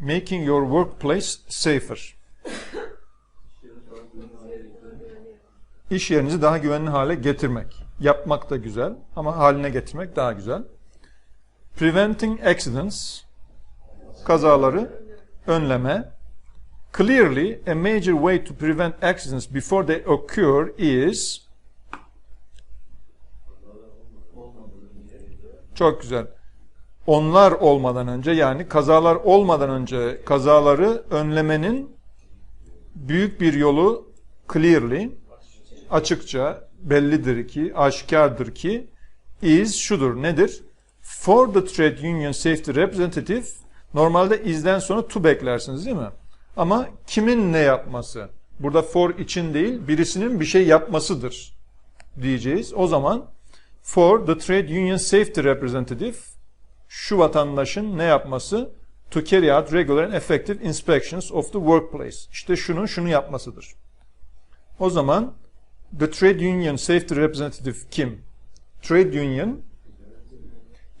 Making your workplace safer. İş yerinizi daha güvenli hale getirmek. Yapmak da güzel ama haline getirmek daha güzel. Preventing accidents. Kazaları önleme. Clearly, a major way to prevent accidents before they occur is Çok güzel. Onlar olmadan önce yani kazalar olmadan önce kazaları önlemenin büyük bir yolu clearly açıkça bellidir ki, aşikardır ki is şudur. Nedir? For the trade union safety representative normalde izden sonra to beklersiniz değil mi? Ama kimin ne yapması? Burada for için değil, birisinin bir şey yapmasıdır diyeceğiz. O zaman for the trade union safety representative şu vatandaşın ne yapması? To carry out regular and effective inspections of the workplace. İşte şunun şunu yapmasıdır. O zaman the trade union safety representative kim? Trade union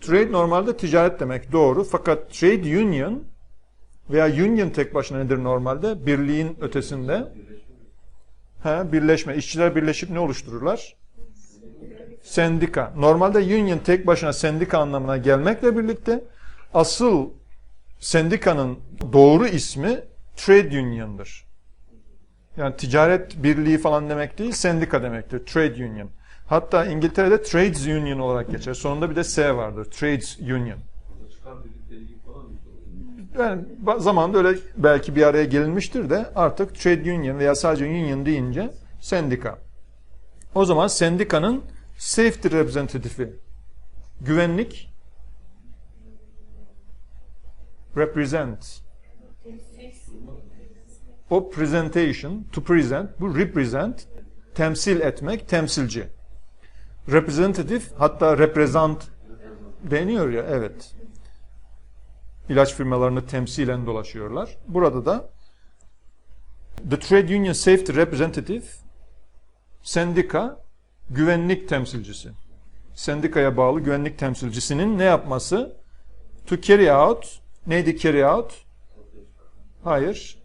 Trade normalde ticaret demek doğru fakat trade union veya union tek başına nedir normalde? Birliğin ötesinde. Ha, birleşme. İşçiler birleşip ne oluştururlar? Sendika. Normalde union tek başına sendika anlamına gelmekle birlikte asıl sendikanın doğru ismi trade union'dır. Yani ticaret birliği falan demek değil, sendika demektir. Trade union. Hatta İngiltere'de trades union olarak geçer. Sonunda bir de S vardır. Trades union. Yani zamanında öyle belki bir araya gelinmiştir de artık trade union veya sadece union deyince sendika. O zaman sendikanın safety representative'i güvenlik represent. O presentation to present bu represent temsil etmek temsilci. Representative hatta represent deniyor ya evet. İlaç firmalarını temsilen dolaşıyorlar. Burada da the trade union safety representative sendika güvenlik temsilcisi. Sendikaya bağlı güvenlik temsilcisinin ne yapması? To carry out neydi carry out? Hayır.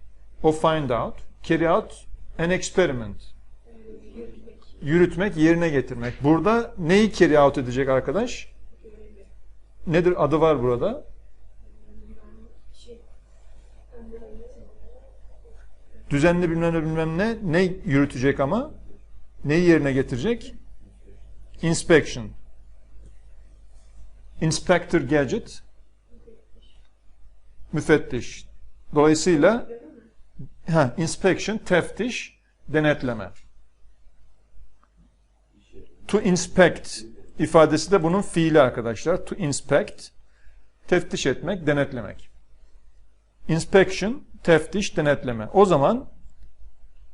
O find out. Carry out an experiment. Yürütmek, yerine getirmek. Burada neyi carry out edecek arkadaş? Nedir adı var burada? Düzenli bilmem ne bilmem ne ne yürütecek ama? Neyi yerine getirecek? Inspection. Inspector gadget. Müfettiş. Dolayısıyla ha, inspection, teftiş, denetleme. To inspect ifadesi de bunun fiili arkadaşlar. To inspect, teftiş etmek, denetlemek. Inspection, teftiş, denetleme. O zaman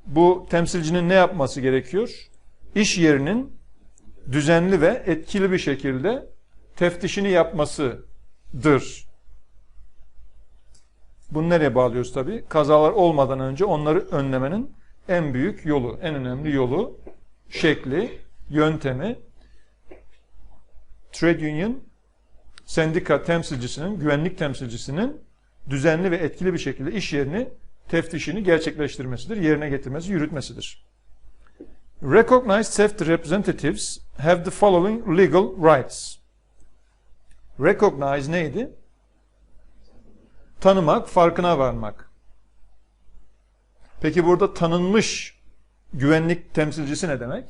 bu temsilcinin ne yapması gerekiyor? İş yerinin düzenli ve etkili bir şekilde teftişini yapmasıdır. Bunu nereye bağlıyoruz tabi? Kazalar olmadan önce onları önlemenin en büyük yolu, en önemli yolu, şekli, yöntemi trade union sendika temsilcisinin, güvenlik temsilcisinin düzenli ve etkili bir şekilde iş yerini teftişini gerçekleştirmesidir, yerine getirmesi, yürütmesidir. Recognized safety representatives have the following legal rights. Recognize neydi? Tanımak, farkına varmak. Peki burada tanınmış güvenlik temsilcisi ne demek?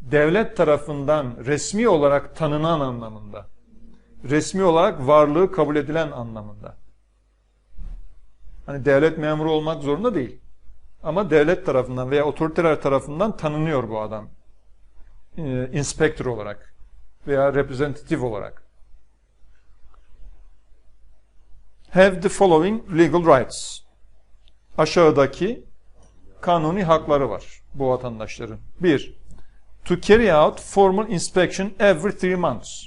Devlet tarafından resmi olarak tanınan anlamında. Resmi olarak varlığı kabul edilen anlamında. Hani devlet memuru olmak zorunda değil. Ama devlet tarafından veya otoriteler tarafından tanınıyor bu adam. Ee, inspektör olarak veya reprezentatif olarak. Have the following legal rights. Aşağıdaki kanuni hakları var bu vatandaşların. Bir, to carry out formal inspection every three months.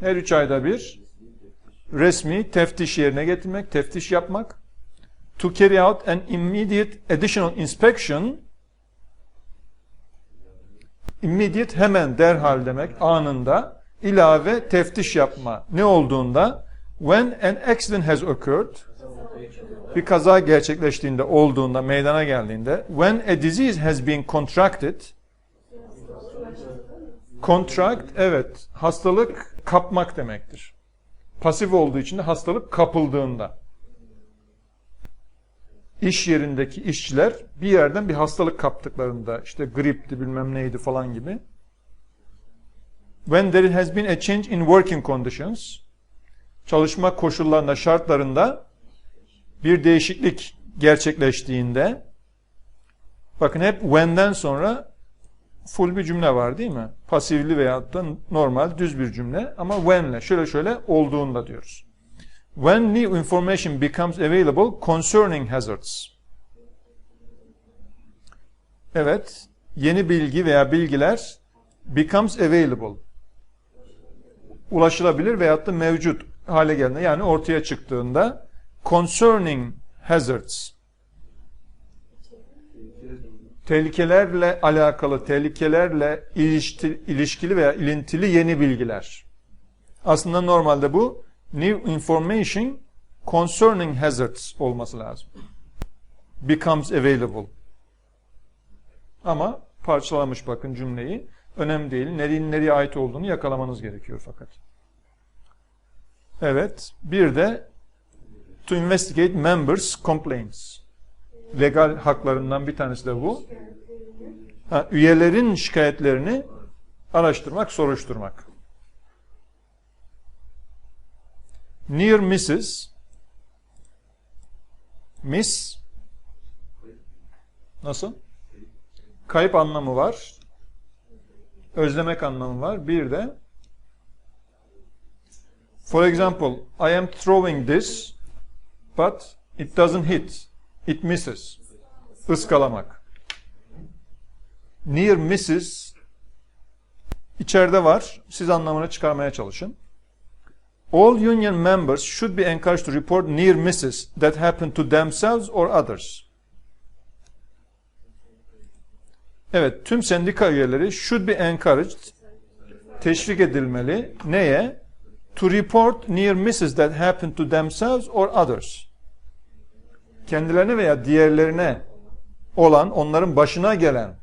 Her üç ayda bir resmi teftiş yerine getirmek, teftiş yapmak. To carry out an immediate additional inspection immediate hemen derhal demek anında ilave teftiş yapma. Ne olduğunda When an accident has occurred, bir kaza gerçekleştiğinde, olduğunda, meydana geldiğinde, when a disease has been contracted, contract, evet, hastalık kapmak demektir. Pasif olduğu için de hastalık kapıldığında. İş yerindeki işçiler bir yerden bir hastalık kaptıklarında, işte gripti bilmem neydi falan gibi. When there has been a change in working conditions, çalışma koşullarında, şartlarında bir değişiklik gerçekleştiğinde bakın hep when'den sonra full bir cümle var değil mi? Pasifli veyahut da normal düz bir cümle ama when'le şöyle şöyle olduğunda diyoruz. When new information becomes available concerning hazards. Evet, yeni bilgi veya bilgiler becomes available. Ulaşılabilir veyahut da mevcut hale geldiğinde yani ortaya çıktığında concerning hazards tehlikelerle alakalı, tehlikelerle ilişkili veya ilintili yeni bilgiler. Aslında normalde bu new information concerning hazards olması lazım. Becomes available. Ama parçalamış bakın cümleyi. Önemli değil. Nerenin nereye ait olduğunu yakalamanız gerekiyor fakat. Evet. Bir de to investigate members' complaints. Legal haklarından bir tanesi de bu. Ha, üyelerin şikayetlerini araştırmak, soruşturmak. Near misses Miss Nasıl? Kayıp anlamı var. Özlemek anlamı var. Bir de For example, I am throwing this but it doesn't hit. It misses. Iskalamak. Near misses içeride var. Siz anlamını çıkarmaya çalışın. All union members should be encouraged to report near misses that happen to themselves or others. Evet, tüm sendika üyeleri should be encouraged, teşvik edilmeli. Neye? To report near misses that happen to themselves or others. Kendilerine veya diğerlerine olan, onların başına gelen,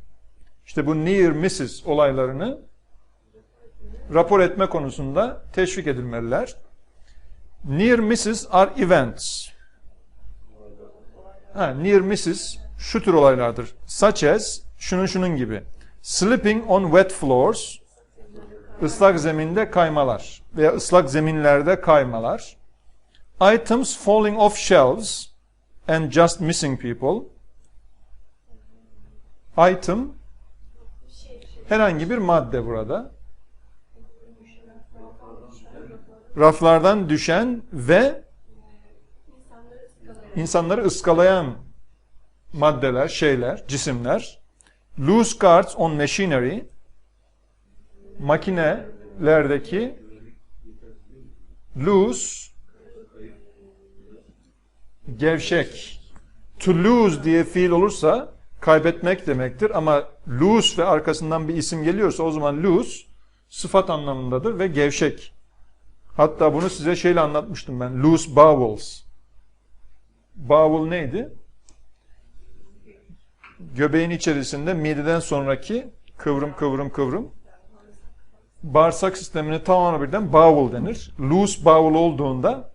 işte bu near misses olaylarını rapor etme konusunda teşvik edilmeliler. Near misses are events. Ha, near misses şu tür olaylardır. Such as şunun şunun gibi. Slipping on wet floors ıslak zeminde kaymalar veya ıslak zeminlerde kaymalar. Items falling off shelves and just missing people. Item herhangi bir madde burada. Raflardan düşen ve insanları ıskalayan maddeler, şeyler, cisimler. Loose guards on machinery makinelerdeki loose gevşek to lose diye fiil olursa kaybetmek demektir ama loose ve arkasından bir isim geliyorsa o zaman loose sıfat anlamındadır ve gevşek. Hatta bunu size şeyle anlatmıştım ben. Loose bowels. Bowel neydi? Göbeğin içerisinde mideden sonraki kıvrım kıvrım kıvrım bağırsak sistemine tamamen birden bowel denir. Loose bowel olduğunda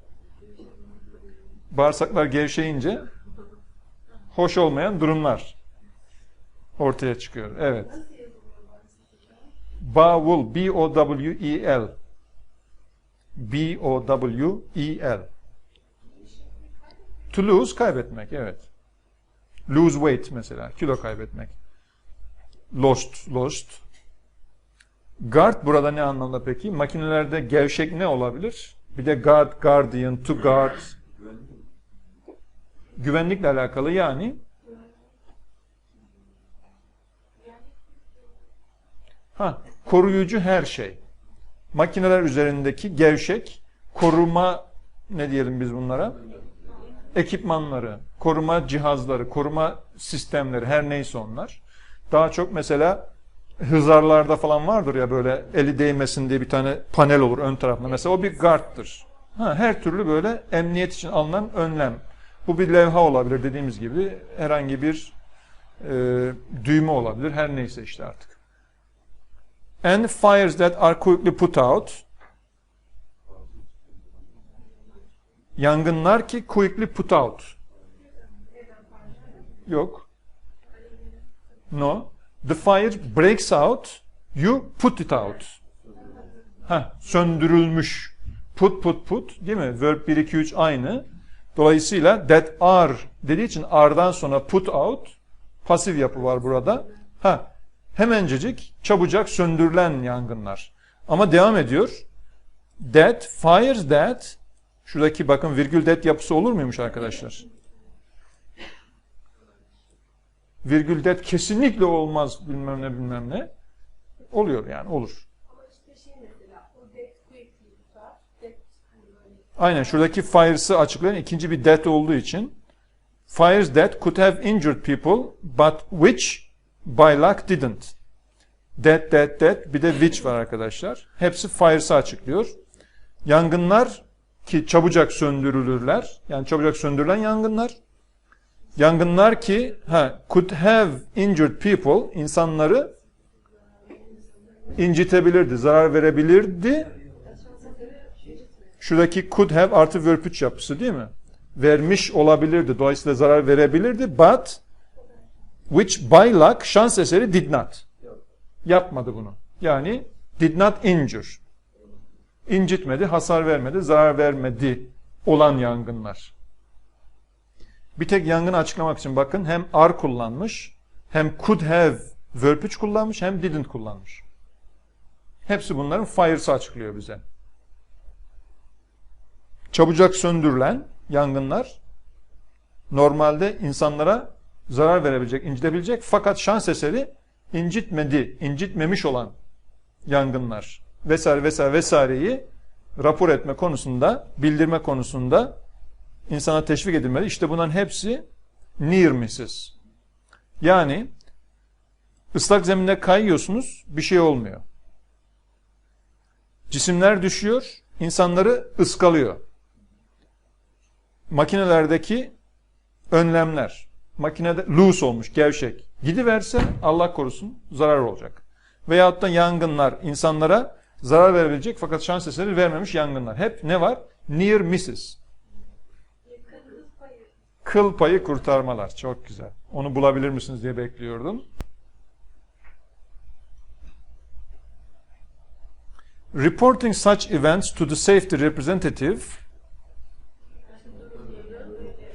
bağırsaklar gevşeyince hoş olmayan durumlar ortaya çıkıyor. Evet. Bowel, B-O-W-E-L. B-O-W-E-L. To lose, kaybetmek, evet. Lose weight mesela, kilo kaybetmek. Lost, lost. Guard burada ne anlamda peki? Makinelerde gevşek ne olabilir? Bir de guard, guardian, to guard. Güvenlikle alakalı yani. Ha, koruyucu her şey. Makineler üzerindeki gevşek, koruma ne diyelim biz bunlara? Ekipmanları, koruma cihazları, koruma sistemleri her neyse onlar. Daha çok mesela hızarlarda falan vardır ya böyle eli değmesin diye bir tane panel olur ön tarafında. Mesela o bir guard'tır. Ha, her türlü böyle emniyet için alınan önlem. Bu bir levha olabilir dediğimiz gibi. Herhangi bir e, düğme olabilir. Her neyse işte artık. And fires that are quickly put out. Yangınlar ki quickly put out. Yok. No. The fire breaks out. You put it out. Ha, söndürülmüş. Put put put değil mi? Verb 1 2 3 aynı. Dolayısıyla that are dediği için are'dan sonra put out pasif yapı var burada. Ha, hemencecik çabucak söndürülen yangınlar. Ama devam ediyor. That fires that şuradaki bakın virgül that yapısı olur muymuş arkadaşlar? Virgül that kesinlikle olmaz bilmem ne bilmem ne. Oluyor yani olur. Ama işte şey mesela o death quickly tutar. Death hani böyle Aynen şuradaki fires'ı açıklayan ikinci bir that olduğu için fires that could have injured people but which by luck didn't. That, that, that bir de which var arkadaşlar. Hepsi fires'ı açıklıyor. Yangınlar ki çabucak söndürülürler. Yani çabucak söndürülen yangınlar. Yangınlar ki ha, could have injured people insanları incitebilirdi, zarar verebilirdi. Şuradaki could have artı verb 3 yapısı değil mi? Vermiş olabilirdi. Dolayısıyla zarar verebilirdi. But which by luck şans eseri did not. Yapmadı bunu. Yani did not injure. İncitmedi, hasar vermedi, zarar vermedi olan yangınlar. Bir tek yangını açıklamak için bakın hem are kullanmış, hem could have verb 3 kullanmış, hem didn't kullanmış. Hepsi bunların fires'ı açıklıyor bize çabucak söndürülen yangınlar normalde insanlara zarar verebilecek, incitebilecek fakat şans eseri incitmedi, incitmemiş olan yangınlar vesaire vesaire vesaireyi rapor etme konusunda, bildirme konusunda insana teşvik edilmeli. İşte bunların hepsi near misses. Yani ıslak zeminde kayıyorsunuz, bir şey olmuyor. Cisimler düşüyor, insanları ıskalıyor makinelerdeki önlemler. Makinede loose olmuş, gevşek. Gidiverse Allah korusun zarar olacak. Veyahut da yangınlar insanlara zarar verebilecek fakat şans eseri vermemiş yangınlar. Hep ne var? Near misses. Kıl payı kurtarmalar. Çok güzel. Onu bulabilir misiniz diye bekliyordum. Reporting such events to the safety representative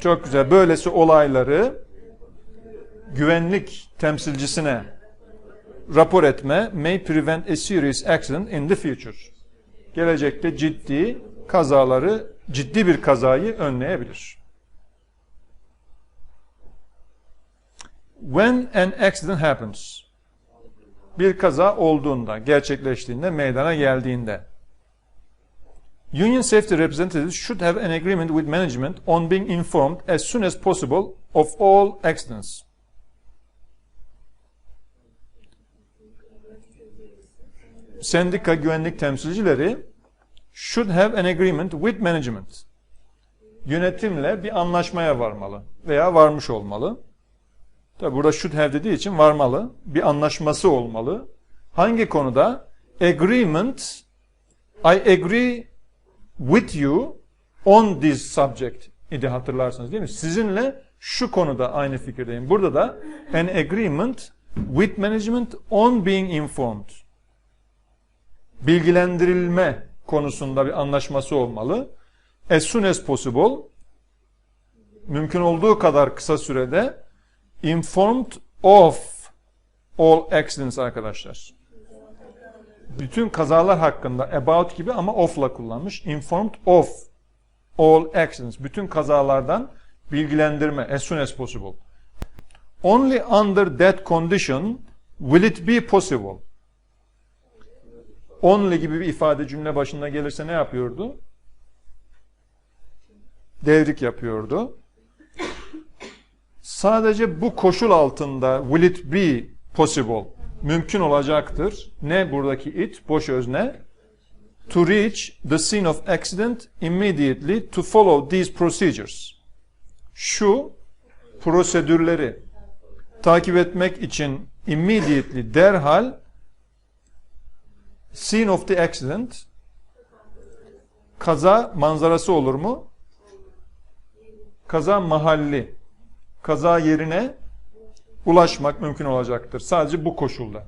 Çok güzel. Böylesi olayları güvenlik temsilcisine rapor etme may prevent a serious accident in the future. Gelecekte ciddi kazaları, ciddi bir kazayı önleyebilir. When an accident happens, bir kaza olduğunda, gerçekleştiğinde, meydana geldiğinde, Union safety representatives should have an agreement with management on being informed as soon as possible of all accidents. Sendika güvenlik temsilcileri should have an agreement with management. Yönetimle bir anlaşmaya varmalı veya varmış olmalı. Tabi burada should have dediği için varmalı. Bir anlaşması olmalı. Hangi konuda? Agreement I agree with you on this subject idi hatırlarsınız değil mi? Sizinle şu konuda aynı fikirdeyim. Burada da an agreement with management on being informed. Bilgilendirilme konusunda bir anlaşması olmalı. As soon as possible mümkün olduğu kadar kısa sürede informed of all accidents arkadaşlar bütün kazalar hakkında about gibi ama of'la kullanmış. Informed of all accidents. Bütün kazalardan bilgilendirme as soon as possible. Only under that condition will it be possible. Only gibi bir ifade cümle başında gelirse ne yapıyordu? Devrik yapıyordu. Sadece bu koşul altında will it be possible mümkün olacaktır. Ne buradaki it? Boş özne. to reach the scene of accident immediately to follow these procedures. Şu prosedürleri takip etmek için immediately derhal scene of the accident kaza manzarası olur mu? Kaza mahalli kaza yerine ulaşmak mümkün olacaktır. Sadece bu koşulda.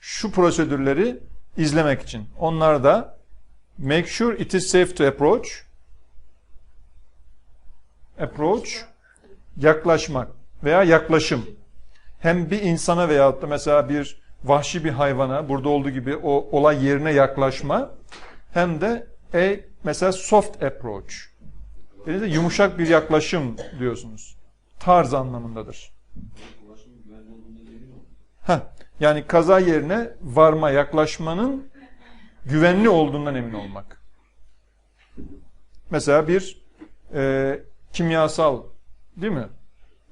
Şu prosedürleri izlemek için. Onlar da make sure it is safe to approach approach yaklaşmak veya yaklaşım. Hem bir insana veyahut da mesela bir vahşi bir hayvana burada olduğu gibi o olay yerine yaklaşma hem de a mesela soft approach. Denizde yumuşak bir yaklaşım diyorsunuz. Tarz anlamındadır. Heh, yani kaza yerine varma, yaklaşmanın güvenli olduğundan emin olmak. Mesela bir e, kimyasal değil mi?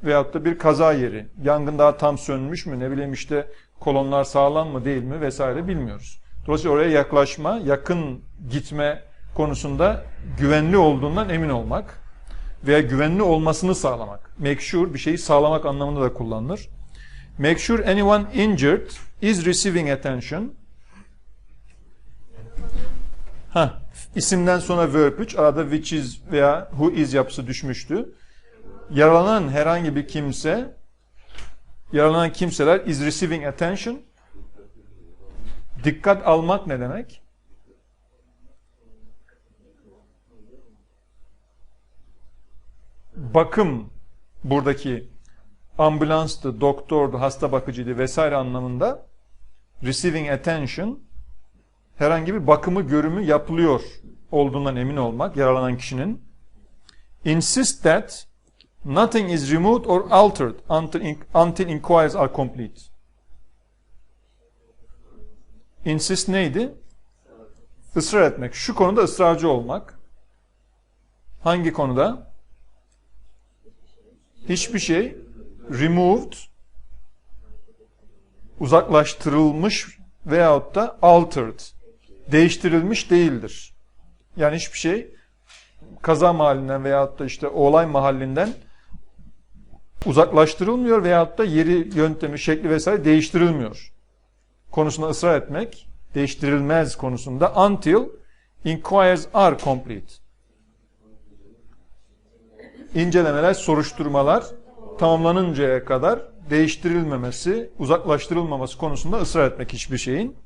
Veyahut da bir kaza yeri. Yangın daha tam sönmüş mü? Ne bileyim işte kolonlar sağlam mı değil mi vesaire bilmiyoruz. Dolayısıyla oraya yaklaşma, yakın gitme konusunda güvenli olduğundan emin olmak veya güvenli olmasını sağlamak. Make sure bir şeyi sağlamak anlamında da kullanılır. Make sure anyone injured is receiving attention. Ha, isimden sonra verb 3 arada which is veya who is yapısı düşmüştü. Yaralanan herhangi bir kimse yaralanan kimseler is receiving attention. Dikkat almak ne demek? Bakım buradaki ambulanstı, doktordu, hasta bakıcıydı vesaire anlamında receiving attention herhangi bir bakımı, görümü yapılıyor olduğundan emin olmak yaralanan kişinin. Insist that nothing is removed or altered until, until inquiries are complete. Insist neydi? Israr etmek. Şu konuda ısrarcı olmak. Hangi konuda? Hiçbir şey removed uzaklaştırılmış veyahut da altered değiştirilmiş değildir. Yani hiçbir şey kaza mahallinden veyahut da işte olay mahallinden uzaklaştırılmıyor veyahut da yeri, yöntemi, şekli vesaire değiştirilmiyor. Konusunda ısrar etmek değiştirilmez konusunda until inquiries are complete. İncelemeler, soruşturmalar tamamlanıncaya kadar değiştirilmemesi, uzaklaştırılmaması konusunda ısrar etmek hiçbir şeyin.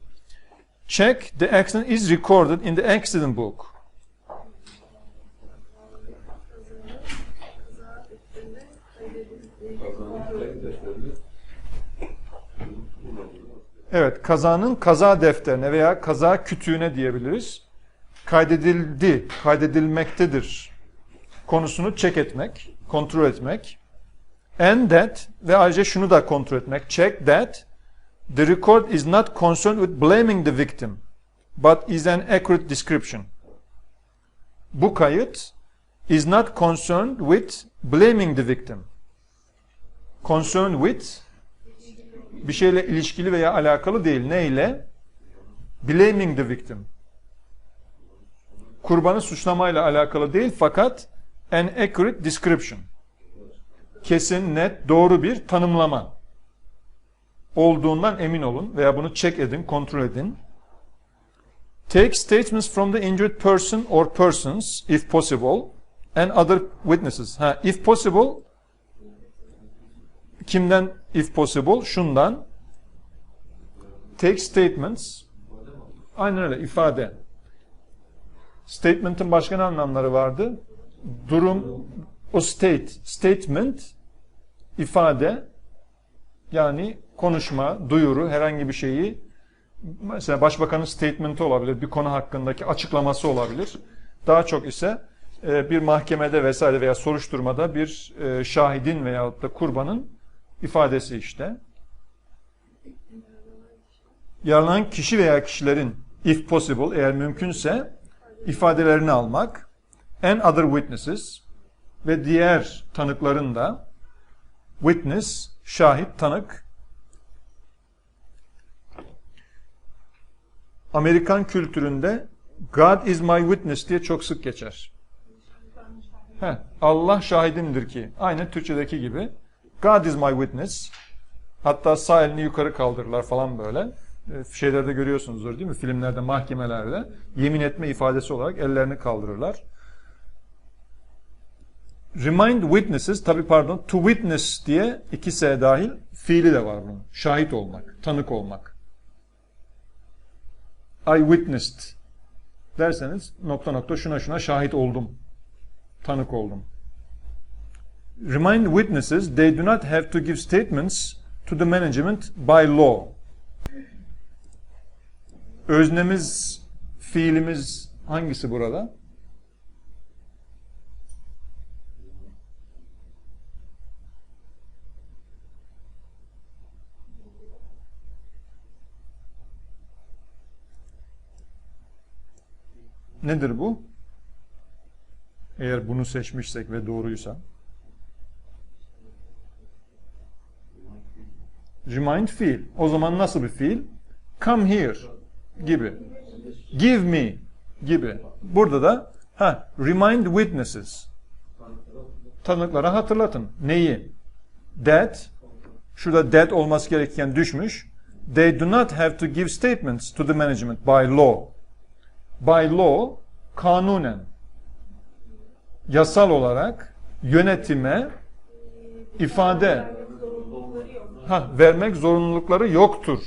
Check the accident is recorded in the accident book. Evet, kazanın kaza defterine veya kaza kütüğüne diyebiliriz. Kaydedildi, kaydedilmektedir konusunu check etmek, kontrol etmek. And that ve ayrıca şunu da kontrol etmek. Check that the record is not concerned with blaming the victim but is an accurate description. Bu kayıt is not concerned with blaming the victim. Concerned with bir şeyle ilişkili veya alakalı değil. Ne ile? Blaming the victim. Kurbanı suçlamayla alakalı değil fakat an accurate description. Kesin, net, doğru bir tanımlama olduğundan emin olun veya bunu check edin, kontrol edin. Take statements from the injured person or persons if possible and other witnesses. Ha, if possible kimden if possible? Şundan. Take statements. Aynen öyle ifade. Statement'ın başka ne anlamları vardı? Durum, o state, statement, ifade, yani konuşma, duyuru, herhangi bir şeyi, mesela başbakanın statement'i olabilir, bir konu hakkındaki açıklaması olabilir. Daha çok ise e, bir mahkemede vesaire veya soruşturmada bir e, şahidin veyahut da kurbanın ifadesi işte. Yaralanan kişi veya kişilerin if possible eğer mümkünse ifadelerini almak and other witnesses ve diğer tanıkların da witness, şahit, tanık Amerikan kültüründe God is my witness diye çok sık geçer. Heh, Allah şahidimdir ki. Aynı Türkçedeki gibi. God is my witness. Hatta sağ elini yukarı kaldırırlar falan böyle. E, Şeylerde görüyorsunuzdur değil mi? Filmlerde, mahkemelerde yemin etme ifadesi olarak ellerini kaldırırlar. Remind witnesses, tabi pardon, to witness diye iki S dahil fiili de var bunun. Şahit olmak, tanık olmak. I witnessed derseniz nokta nokta şuna şuna şahit oldum. Tanık oldum. Remind witnesses they do not have to give statements to the management by law. Öznemiz, fiilimiz hangisi burada? Nedir bu? Eğer bunu seçmişsek ve doğruysa. Remind fiil. O zaman nasıl bir fiil? Come here gibi. Give me gibi. Burada da ha remind witnesses. Tanıklara hatırlatın. Neyi? That şurada that olması gerekirken düşmüş. They do not have to give statements to the management by law. By law kanunen yasal olarak yönetime ifade ha, vermek zorunlulukları yoktur.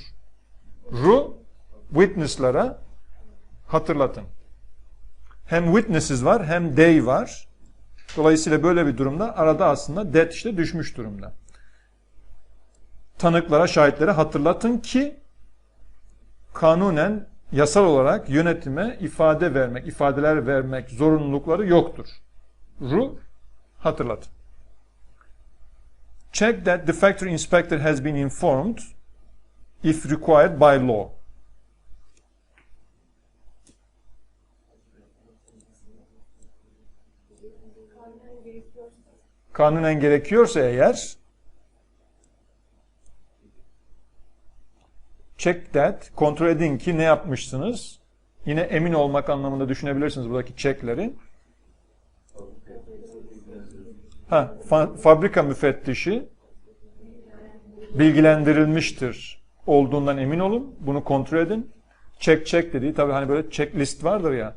Ru witness'lara hatırlatın. Hem witnesses var hem they var. Dolayısıyla böyle bir durumda arada aslında that işte düşmüş durumda. Tanıklara, şahitlere hatırlatın ki kanunen yasal olarak yönetime ifade vermek, ifadeler vermek zorunlulukları yoktur. Ru hatırlatın. Check that the factory inspector has been informed if required by law. Kanunen gerekiyorsa eğer check that, kontrol edin ki ne yapmışsınız. Yine emin olmak anlamında düşünebilirsiniz buradaki checkleri. Ha, fa- fabrika müfettişi bilgilendirilmiştir olduğundan emin olun. Bunu kontrol edin. Check check dediği tabii hani böyle checklist vardır ya.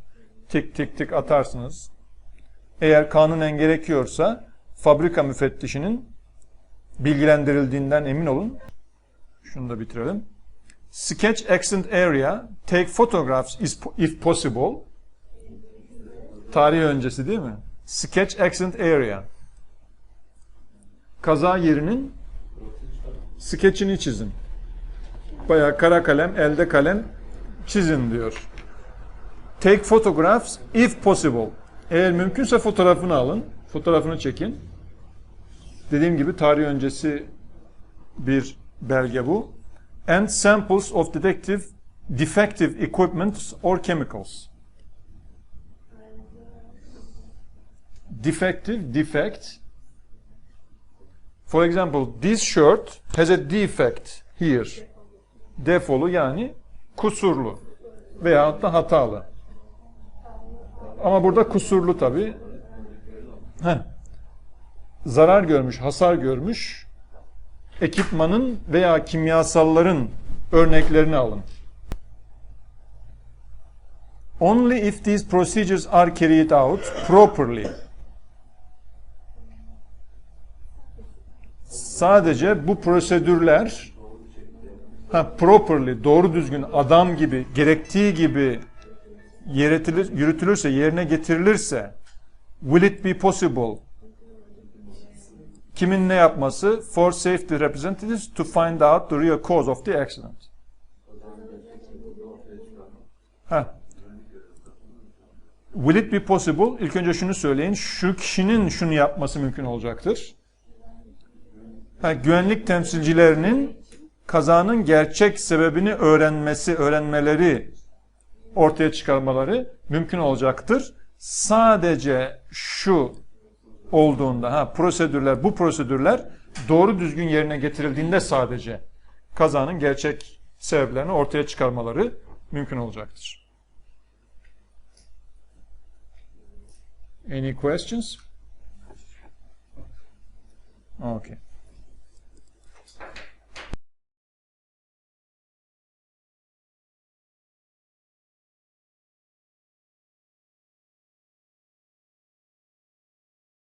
Tik tik tik atarsınız. Eğer kanunen gerekiyorsa fabrika müfettişinin bilgilendirildiğinden emin olun. Şunu da bitirelim. Sketch accident area. Take photographs if possible. Tarih öncesi değil mi? Sketch accident area. Kaza yerinin skeçini çizin. Bayağı kara kalem, elde kalem çizin diyor. Take photographs if possible. Eğer mümkünse fotoğrafını alın. Fotoğrafını çekin. Dediğim gibi tarih öncesi bir belge bu. And samples of detective defective equipment or chemicals. Defective, defect. For example, this shirt has a defect here. Defolu yani kusurlu veyahut da hatalı. Ama burada kusurlu tabi. Zarar görmüş, hasar görmüş ekipmanın veya kimyasalların örneklerini alın. Only if these procedures are carried out properly. Sadece bu prosedürler ha, properly, doğru düzgün, adam gibi, gerektiği gibi yürütülür, yürütülürse, yerine getirilirse will it be possible? Kimin ne yapması? For safety representatives to find out the real cause of the accident. Ha. Will it be possible? İlk önce şunu söyleyin. Şu kişinin şunu yapması mümkün olacaktır. Ha, güvenlik temsilcilerinin kazanın gerçek sebebini öğrenmesi, öğrenmeleri, ortaya çıkarmaları mümkün olacaktır. Sadece şu olduğunda, ha prosedürler, bu prosedürler doğru düzgün yerine getirildiğinde sadece kazanın gerçek sebeplerini ortaya çıkarmaları mümkün olacaktır. Any questions? Okay.